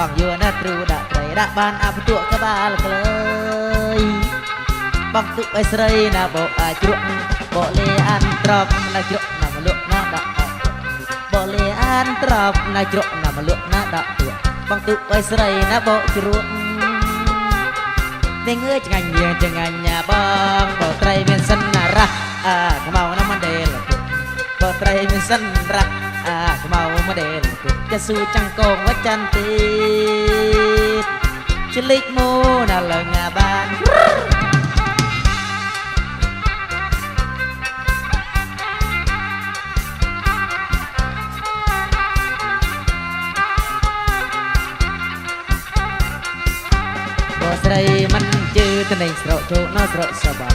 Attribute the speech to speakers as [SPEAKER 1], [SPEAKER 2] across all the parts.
[SPEAKER 1] ណាទ្រូដាក់ត្រីដាក់បានអបទួក្បាលក្លើយបងទុកឲ្យស្រីណាបោអាចជ្រក់បោលេអានត្រប់ណាជ្រក់ណាមលក់ណាដាក់អត់បោលេអានត្រប់ណាជ្រក់ណាមលក់ណាដាក់ទួបងទុកឲ្យស្រីណាបោជ្រក់តែងើយឆ្ងាញ់យើងឆ្ងាញ់ណាបងបោត្រីមានសិនណារះអាខ្មៅណាមិនដេលបោត្រីមានសិនរះអា ខ្មៅមកដែលគុកទៅស៊ូចង្គងវចន្ទទីជលិចមកណាលងាបានបើស្រីមិនជឿតនៃស្រកជោគណស្រកសបាប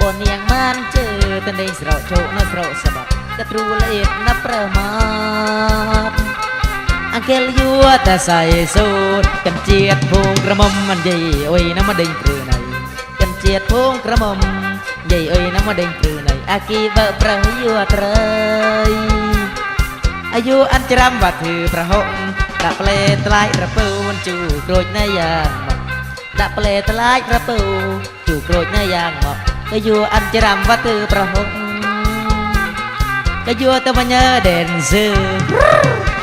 [SPEAKER 1] បើនាងបានជឿតនៃស្រកជោគណស្រកសបា កទ្រូលេតណាប្រមាទអង្គលយួរតែសៃសូតកំជាតិភូងក្រមុំមិនយាយអុយណាមកដេញព្រឺណៃកំជាតិភូងក្រមុំយាយអុយណាមកដេញព្រឺណៃអាគីបើប្រះយួរត្រីអាយុអញ្ច្រាំវ៉ាធឺប្រហុកដាក់ផ្លេថ្លៃរពើវជូក្រូចណៃយ៉ាងមកដាក់ផ្លេថ្លាចរពៅទូក្រូចនៅយ៉ាងមកក៏យួរអញ្ច្រាំវត្តឺប្រហុក ក៏យួរទៅមញើដេនសឺ